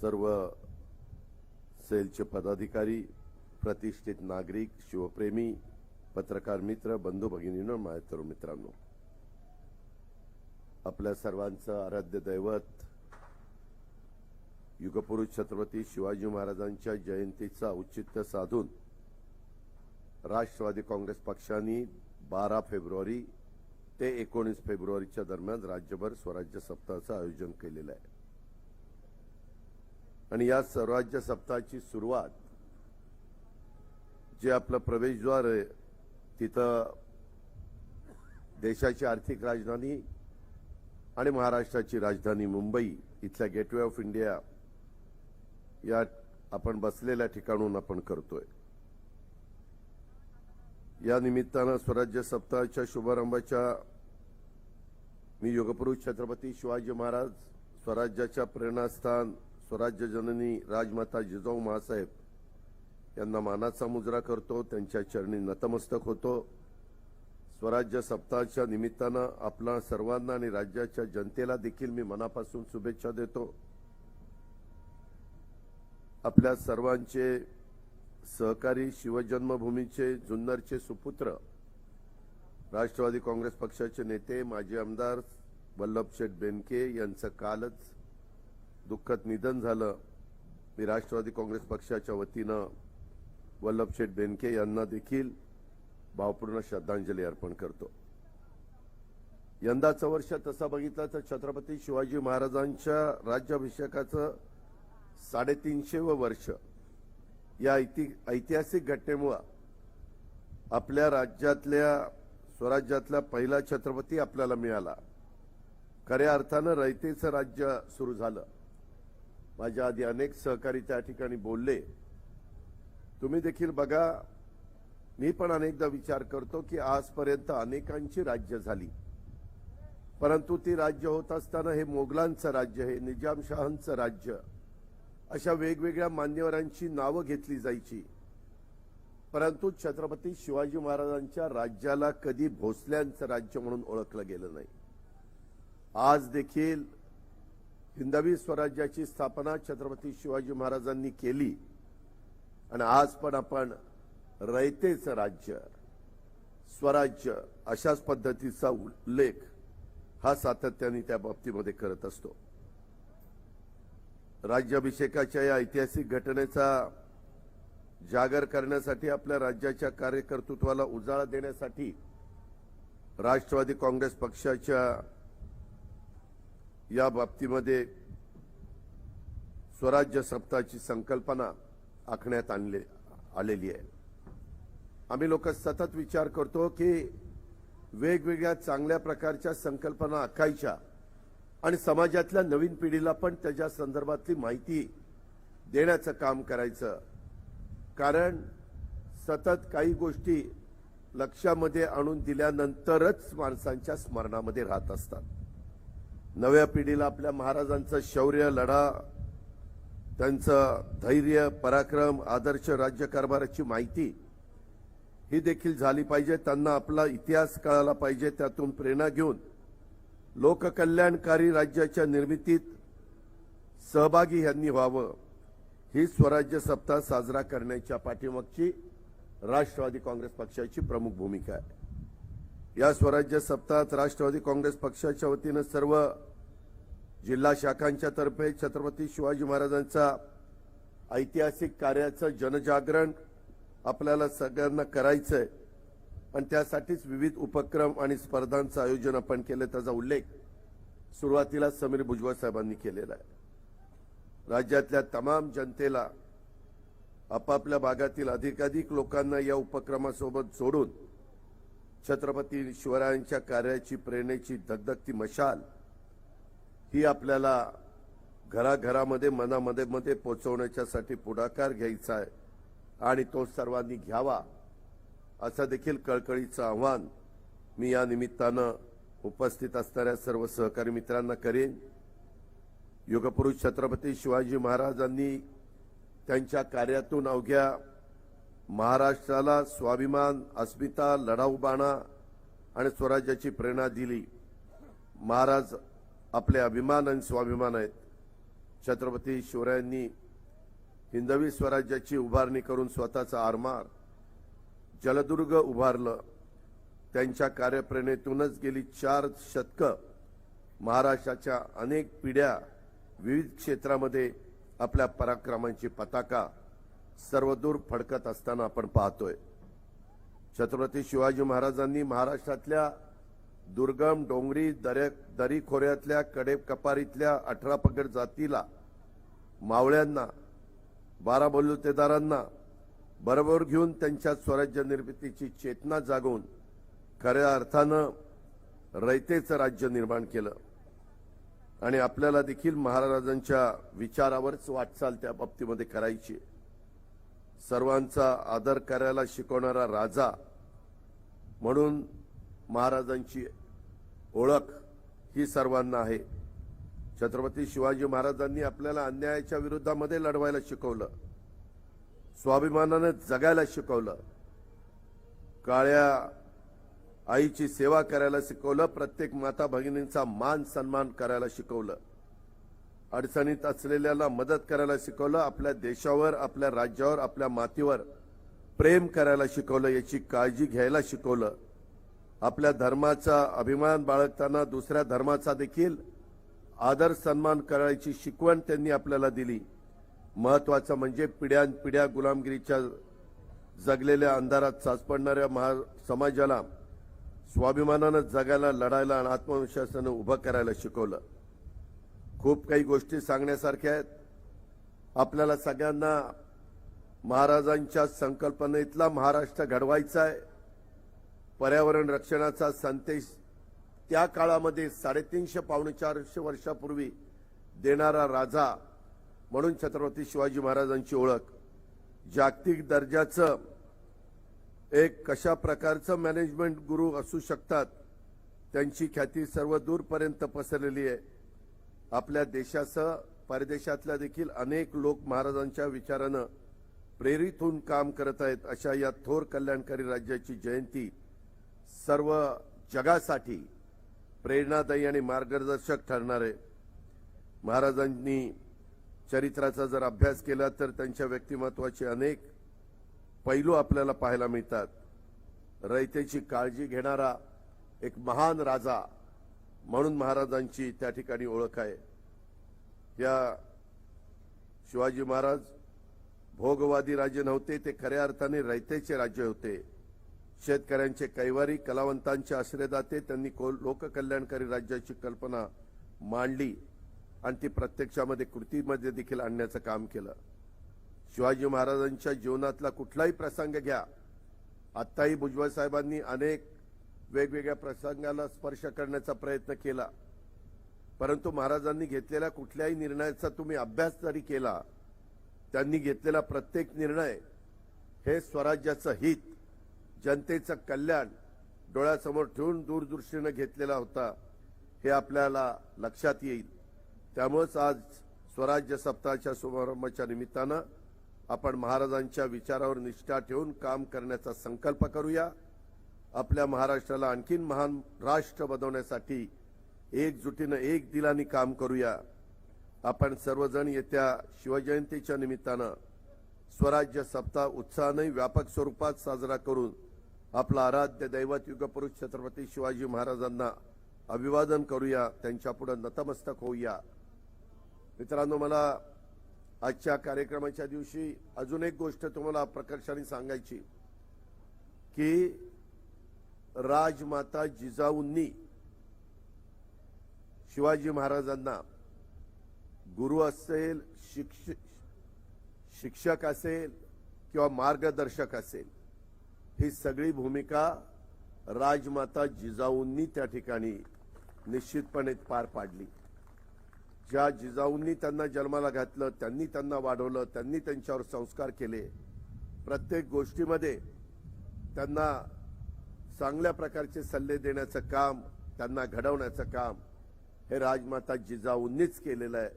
सर्व सेलचे पदाधिकारी प्रतिष्ठित नागरिक शिवप्रेमी पत्रकार मित्र बंधू भगिनींनो माझ्या मित्रांनो आपल्या सर्वांचं आराध्य दैवत युगपुरुष छत्रपती शिवाजी महाराजांच्या जयंतीचा औचित्य साधून राष्ट्रवादी काँग्रेस पक्षाने बारा फेब्रुवारी ते एकोणीस फेब्रुवारीच्या दरम्यान राज्यभर स्वराज्य सप्ताहाचं आयोजन केलेलं आहे. आणि या स्वराज्य सप्ताहाची सुरुवात जे आपलं प्रवेशद्वार आहे तिथं देशाची आर्थिक राजधानी आणि महाराष्ट्राची राजधानी मुंबई इथल्या गेटवे ऑफ इंडिया या आपण बसलेल्या ठिकाणून आपण करतोय. या निमित्तानं स्वराज्य सप्ताहाच्या शुभारंभाच्या मी योगपुरुष छत्रपती शिवाजी महाराज स्वराज्याच्या प्रेरणास्थान स्वराज्य जननी राजमाता जिजाऊ महासाहेब यांना मानाचा मुजरा करतो त्यांच्या चरणी नतमस्तक होतो. स्वराज्य सप्ताहाच्या निमित्तानं आपला सर्वांना आणि राज्याच्या जनतेला देखील मी मनापासून शुभेच्छा देतो. आपल्या सर्वांचे सहकारी शिवजन्मभूमीचे जुन्नरचे सुपुत्र राष्ट्रवादी काँग्रेस पक्षाचे नेते माजी आमदार वल्लभ शेठ बेनके यांचं कालच दुःखद निधन झालं. मी राष्ट्रवादी काँग्रेस पक्षाच्या वतीनं वल्लभशेठ बेनके यांना देखील भावपूर्ण श्रद्धांजली अर्पण करतो. यंदाचं वर्ष तसं बघितलं तर छत्रपती शिवाजी महाराजांच्या राज्याभिषेकाचं साडेतीनशे व वर्ष या ऐति- ऐतिहासिक घटनेमुळं आपल्या राज्यातल्या स्वराज्यातला पहिला छत्रपती आपल्याला मिळाला. खऱ्या अर्थानं रयतेचं राज्य सुरू झालं. माझ्या आधी अनेक सहकारी त्या ठिकाणी बोलले. तुम्ही देखील बघा मी पण अनेकदा विचार करतो की आजपर्यंत अनेकांची राज्य झाली. परंतु ती राज्य होत असताना हे मोगलांचं राज्य हे निजामशहांचं राज्य अशा वेगवेगळ्या मान्यवरांची नावं घेतली जायची. परंतु छत्रपती शिवाजी महाराजांच्या राज्याला कधी भोसल्यांचं राज्य म्हणून ओळखलं गेलं नाही. आज देखील हिंदवी स्वराज्याची स्थापना छत्रपती शिवाजी महाराजांनी केली. आणि आज पण आपण रयतेचं राज्य स्वराज्य अशाच पद्धतीचा उल्लेख हा सातत्याने त्या बाबतीमध्ये करत असतो. राज्याभिषेकाच्या या ऐतिहासिक घटनेचा जागर करण्यासाठी आपल्या राज्याच्या कार्यकर्तृत्वाला उजाळा देण्यासाठी राष्ट्रवादी काँग्रेस पक्षाच्या या बाबतीमध्ये स्वराज्य सप्ताहाची संकल्पना आखण्यात आणले आलेली आहे. आम्ही लोक सतत विचार करतो की वेगवेगळ्या चांगल्या प्रकारच्या संकल्पना आखायच्या आणि समाजातल्या नवीन पिढीला पण त्याच्या संदर्भातली माहिती देण्याचं काम करायचं. कारण सतत काही गोष्टी लक्षामध्ये आणून दिल्यानंतरच माणसांच्या स्मरणामध्ये राहत असतात. नव्या पिढीला आपल्या महाराजांचं शौर्य लढा त्यांचं धैर्य पराक्रम आदर्श राज्यकारभाराची माहिती ही देखील झाली पाहिजे. त्यांना आपला इतिहास कळाला पाहिजे. त्यातून प्रेरणा घेऊन लोककल्याणकारी राज्याच्या निर्मितीत सहभागी यांनी व्हावं. ही स्वराज्य सप्ताह साजरा करण्याच्या पाठीमागची राष्ट्रवादी काँग्रेस पक्षाची प्रमुख भूमिका आहे. या स्वराज्य सप्ताहात राष्ट्रवादी काँग्रेस पक्षाच्या वतीनं सर्व जिल्हा शाखांच्या तर्फे छत्रपती शिवाजी महाराजांचा ऐतिहासिक कार्याचं जनजागरण आपल्याला सगळ्यांना करायचं आहे आणि त्यासाठीच विविध उपक्रम आणि स्पर्धांचं आयोजन आपण केलं त्याचा उल्लेख सुरुवातीला समीर भुजबळ साहेबांनी केलेला आहे. राज्यातल्या तमाम जनतेला आपापल्या भागातील अधिकाधिक लोकांना या उपक्रमासोबत जोडून छत्रपती शिवरायांच्या कार्याची प्रेरणेची धगधगती मशाल ही आपल्याला घराघरामध्ये मनामध्ये मध्ये पोचवण्याच्यासाठी पुढाकार घ्यायचा आहे आणि तो सर्वांनी घ्यावा असं देखील कळकळीचं आव्हान मी या निमित्तानं उपस्थित असणाऱ्या सर्व सहकारी मित्रांना करेन. युगपुरुष छत्रपती शिवाजी महाराजांनी त्यांच्या कार्यातून अवघ्या महाराष्ट्राला स्वाभिमान अस्मिता लढाऊ बाणा आणि स्वराज्याची प्रेरणा दिली. महाराज आपले अभिमान आणि स्वाभिमान आहेत. छत्रपती शिवरायांनी हिंदवी स्वराज्याची उभारणी करून स्वतःचा आरमार जलदुर्ग उभारलं. त्यांच्या कार्यप्रेरणेतूनच गेली चार शतकं महाराष्ट्राच्या अनेक पिढ्या विविध क्षेत्रामध्ये आपल्या पराक्रमांची पताका सर्वदूर फडकत असताना आपण पाहतोय. छत्रपती शिवाजी महाराजांनी महाराष्ट्रातल्या दुर्गम डोंगरी दऱ्या दरी खोऱ्यातल्या अठरा पगड जातीला मावळ्यांना बारा बलुतेदारांना बरोबर घेऊन त्यांच्या स्वराज्य निर्मितीची चेतना जागवून खऱ्या अर्थानं रयतेचं राज्य निर्माण केलं. आणि आपल्याला देखील महाराजांच्या विचारावरच वाटचाल त्या बाबतीमध्ये करायची सर्वांचा आदर करायला शिकवणारा राजा म्हणून महाराजांची ओळख ही सर्वांना आहे. छत्रपती शिवाजी महाराजांनी आपल्याला अन्यायाच्या विरोधामध्ये लढवायला शिकवलं. स्वाभिमानानं जगायला शिकवलं. काळ्या आईची सेवा करायला शिकवलं. प्रत्येक माता भगिनींचा मान सन्मान करायला शिकवलं. अडचणीत असलेल्याला मदत करायला शिकवलं. आपल्या देशावर आपल्या राज्यावर आपल्या मातीवर प्रेम करायला शिकवलं. याची काळजी घ्यायला शिकवलं. आपल्या धर्माचा अभिमान बाळगताना दुसऱ्या धर्माचा देखील आदर सन्मान करायची शिकवण त्यांनी आपल्याला दिली. महत्वाचं म्हणजे पिढ्यानपिढ्या गुलामगिरीच्या जगलेल्या अंधारात साचपडणाऱ्या महा समाजाला स्वाभिमानानं जगायला लढायला आणि आत्मविश्वासानं उभं करायला शिकवलं. खूप काही गोष्टी सांगण्यासारख्या आहेत. आपल्याला सगळ्यांना महाराजांच्या संकल्पनेतला महाराष्ट्र घडवायचा आहे. पर्यावरण रक्षणाचा संदेश त्या काळामध्ये साडेतीनशे पावणे चारशे वर्षापूर्वी देणारा राजा म्हणून छत्रपती शिवाजी महाराजांची ओळख. जागतिक दर्जाचं एक कशा प्रकारचं मॅनेजमेंट गुरु असू शकतात त्यांची ख्याती सर्व दूरपर्यंत पसरलेली आहे. आपल्या देशासह परदेशातल्या देखील अनेक लोक महाराजांच्या विचारानं प्रेरित होऊन काम करत आहेत अशा या थोर कल्याणकारी राज्याची जयंती सर्व जगासाठी प्रेरणादायी आणि मार्गदर्शक ठरणार आहे. महाराजांनी चरित्राचा जर अभ्यास केला तर त्यांच्या व्यक्तिमत्वाचे अनेक पैलू आपल्याला पाहायला मिळतात. रयतेची काळजी घेणारा एक महान राजा म्हणून महाराजांची त्या ठिकाणी ओळख आहे. या शिवाजी महाराज भोगवादी राजे नव्हते ते खऱ्या अर्थाने रयतेचे राज्य होते. शेतकऱ्यांचे कैवारी कलावंतांचे आश्रयदाते त्यांनी लोककल्याणकारी राज्याची कल्पना मांडली आणि ती प्रत्यक्षामध्ये कृतीमध्ये देखील आणण्याचं काम केलं. शिवाजी महाराजांच्या जीवनातला कुठलाही प्रसंग घ्या. आत्ताही भुजबळ साहेबांनी अनेक वेगवेगळ्या प्रसंगाला स्पर्श करण्याचा प्रयत्न केला. परंतु महाराजांनी घेतलेल्या कुठल्याही निर्णयाचा तुम्ही अभ्यास जरी केला त्यांनी घेतलेला प्रत्येक निर्णय हे स्वराज्याचं हित जनतेचं कल्याण डोळ्यासमोर ठेवून दूरदृष्टीनं घेतलेला होता हे आपल्याला लक्षात येईल. त्यामुळेच आज स्वराज्य सप्ताहाच्या समारंभाच्या निमित्तानं आपण महाराजांच्या विचारावर निष्ठा ठेवून काम करण्याचा संकल्प करूया. आपल्या महाराष्ट्राला आणखीन महान राष्ट्र बनवण्यासाठी एकजुटीनं एक दिलानी काम करूया. आपण सर्वजण येत्या शिवजयंतीच्या निमित्तानं स्वराज्य सप्ताह उत्साहाने व्यापक स्वरूपात साजरा करून आपला आराध्य दैवत युगपुरुष छत्रपती शिवाजी महाराजांना अभिवादन करूया त्यांच्यापुढे नतमस्तक होऊया. मित्रांनो मला आजच्या कार्यक्रमाच्या दिवशी अजून एक गोष्ट तुम्हाला प्रकर्षाने सांगायची की राजमाता जिजाऊंनी शिवाजी महाराजांना गुरु असेल शिक्ष शिक्षक असेल किंवा मार्गदर्शक असेल ही सगळी भूमिका राजमाता जिजाऊंनी त्या ठिकाणी निश्चितपणे पार पाडली. ज्या जिजाऊंनी त्यांना जन्माला घातलं त्यांनी त्यांना वाढवलं त्यांनी त्यांच्यावर संस्कार केले प्रत्येक गोष्टीमध्ये त्यांना चांगल्या प्रकारचे सल्ले देण्याचं काम त्यांना घडवण्याचं काम हे राजमाता जिजाऊंनीच केलेलं आहे.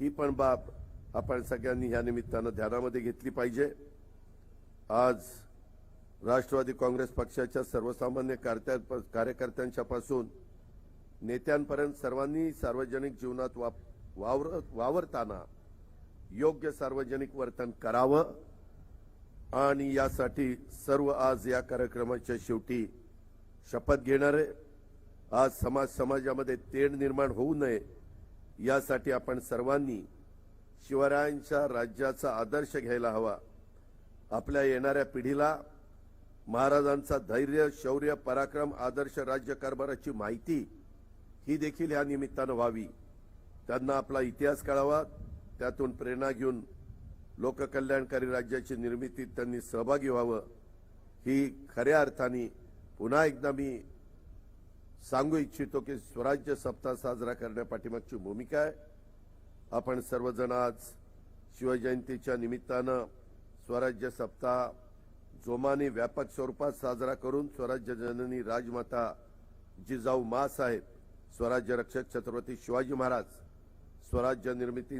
ही पण बाब आपण सगळ्यांनी या निमित्तानं ध्यानामध्ये घेतली पाहिजे. आज राष्ट्रवादी काँग्रेस पक्षाच्या सर्वसामान्य कार्यकर्त्यांच्या पासून नेत्यांपर्यंत सर्वांनी सार्वजनिक जीवनात वावर वावरताना योग्य सार्वजनिक वर्तन करावं आणि यासाठी सर्व आज या कार्यक्रमाच्या शेवटी शपथ घेणारे आज समाज समाजामध्ये तेढ निर्माण होऊ नये यासाठी आपण सर्वांनी शिवरायांच्या राज्याचा आदर्श घ्यायला हवा. आपल्या येणाऱ्या पिढीला महाराजांचा धैर्य शौर्य पराक्रम आदर्श राज्यकारभाराची माहिती ही देखील या निमित्तानं व्हावी. त्यांना आपला इतिहास कळावा त्यातून प्रेरणा घेऊन लोककल्याणकारी राज्याची निर्मितीत त्यांनी सहभागी व्हावं. ही खऱ्या अर्थाने पुन्हा एकदा मी सांगू इच्छितो की स्वराज्य सप्ताह साजरा करण्यापाठीमागची भूमिका आहे. आपण सर्वजण आज शिवजयंतीच्या निमित्तानं स्वराज्य सप्ताह जोमाने व्यापक स्वरूपात साजरा करून स्वराज्य जननी राजमाता जिजाऊ मा साहेब स्वराज्य रक्षक छत्रपती शिवाजी महाराज स्वराज्य निर्मिती